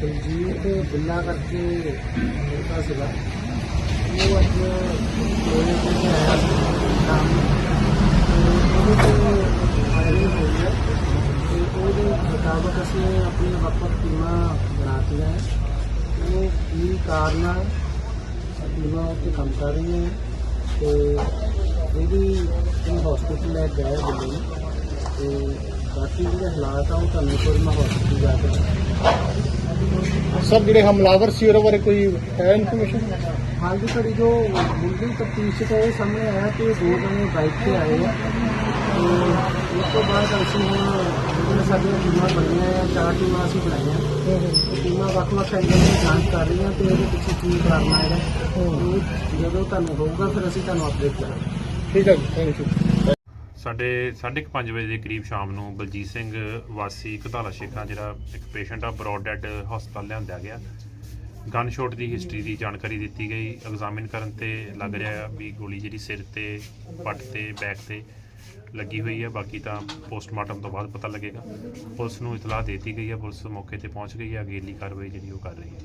ਸਰੀਰ ਤੇ ਬਿੱਲਾ ਕਰਕੇ ਮੁਰਦਾ ਸੀਗਾ। ਉਹ ਅੱਜ ਕੋਲੇ ਤੇ ਆਇਆ ਸ਼ਾਮ ਨੂੰ ਤੇ ਉਹਦੇ ਤੇ ਫਾਇਰਿੰਗ ਹੋਈ ਹੈ ਤੇ ਉਹਦੇ ਮੁਤਾਬਕ ਅਸੀਂ ਆਪਣੀ ਵੱਖ-ਵੱਖ ਟੀਮਾਂ ਬਣਾਤੀਆਂ ਹੈ। ਉਹ ਕੀ ਕਾਰਨ ਆ? ਟੀਮਾਂ ਉੱਤੇ ਕੰਮ ਕਰ ਰਹੀਆਂ ਹੈ। ਤੇ ਇਹਦੀ ਇਹ ਹਸਪੀਟਲ ਲੈ ਕੇ ਗਏ ਦਿੱਲੀ ਨੂੰ, ਤੇ ਸਰ ਜਿਹੜੇ ਹਮਲਾਵਰ ਸੀ ਉਹਦੇ ਬਾਰੇ ਕੋਈ ਹੈ ਇਨਫੋਰਮੇਸ਼ਨ ਹਾਲ ਦੀ ਘੜੀ ਜੋ ਮੁੱਢਲੀ ਤਫਤੀਸ਼ ਤੋਂ ਇਹ ਸਾਹਮਣੇ ਆਇਆ ਕਿ ਦੋ ਜਣੇ ਬਾਈਕ ਤੇ ਆਏ ਆ। ਤੇ ਉਸ ਤੋਂ ਬਾਅਦ ਅਸੀਂ ਹੁਣ ਸਾਡੀਆਂ ਟੀਮਾਂ ਬਣੀਆਂ ਆ ਚਾਰ ਟੀਮਾਂ ਅਸੀਂ ਬਣਾਈਆਂ। ਇਹ ਟੀਮਾਂ ਵੱਖ-ਵੱਖ ਐਂਗਲ ਤੋਂ ਜਾਂਚ ਕਰ ਰਹੀਆਂ ਤੇ ਇਹਦੇ ਪਿੱਛੇ ਕੀ ਕਰਨਾ ਹੈ। ਜਦੋਂ ਤੁਹਾਨੂੰ ਹੋਊਗਾ ਫਿਰ ਅਸੀਂ ਤੁਹਾਨੂੰ ਅਪਡੇਟ ਕਰਾਂਗੇ। ਠੀਕ ਹੈ ਥੈਂਕ ਯੂ ਸਾਡੇ 5:30 ਵਜੇ ਦੇ ਕਰੀਬ ਸ਼ਾਮ ਨੂੰ ਬਲਜੀਤ ਸਿੰਘ ਵਾਸੀ ਕਧਾਲਾ ਸ਼ੇਖਾਂ, ਜਿਹੜਾ ਇੱਕ ਪੇਸ਼ੈਂਟ ਆ ਬਰੋਡ ਡੈਡ ਹਸਪਤਾਲ ਲਿਆਂਦਾ ਗਿਆ। ਗਨ ਸ਼ਾਟ ਦੀ ਹਿਸਟਰੀ ਦੀ ਜਾਣਕਾਰੀ ਦਿੱਤੀ ਗਈ। ਐਗਜ਼ਾਮਿਨ ਕਰਨ ਤੇ ਲੱਗ ਰਿਹਾ ਵੀ ਗੋਲੀ ਜਿਹੜੀ ਸਿਰ ਤੇ, ਪੱਟ ਤੇ ਬੈਕ ਤੇ ਲੱਗੀ ਹੋਈ ਹੈ ਬਾਕੀ ਤਾਂ ਪੋਸਟਮਾਰਟਮ ਤੋਂ ਬਾਅਦ ਪਤਾ ਲੱਗੇਗਾ। ਪੁਲਿਸ ਨੂੰ ਇਤਲਾਹ ਦੇ ਦਿੱਤੀ ਗਈ ਹੈ ਪੁਲਿਸ ਮੌਕੇ ਤੇ ਪਹੁੰਚ ਗਈ ਹੈ ਅਗੇਲੀ ਕਾਰਵਾਈ ਜਿਹੜੀ ਉਹ ਕਰ ਰਹੀ ਹੈ।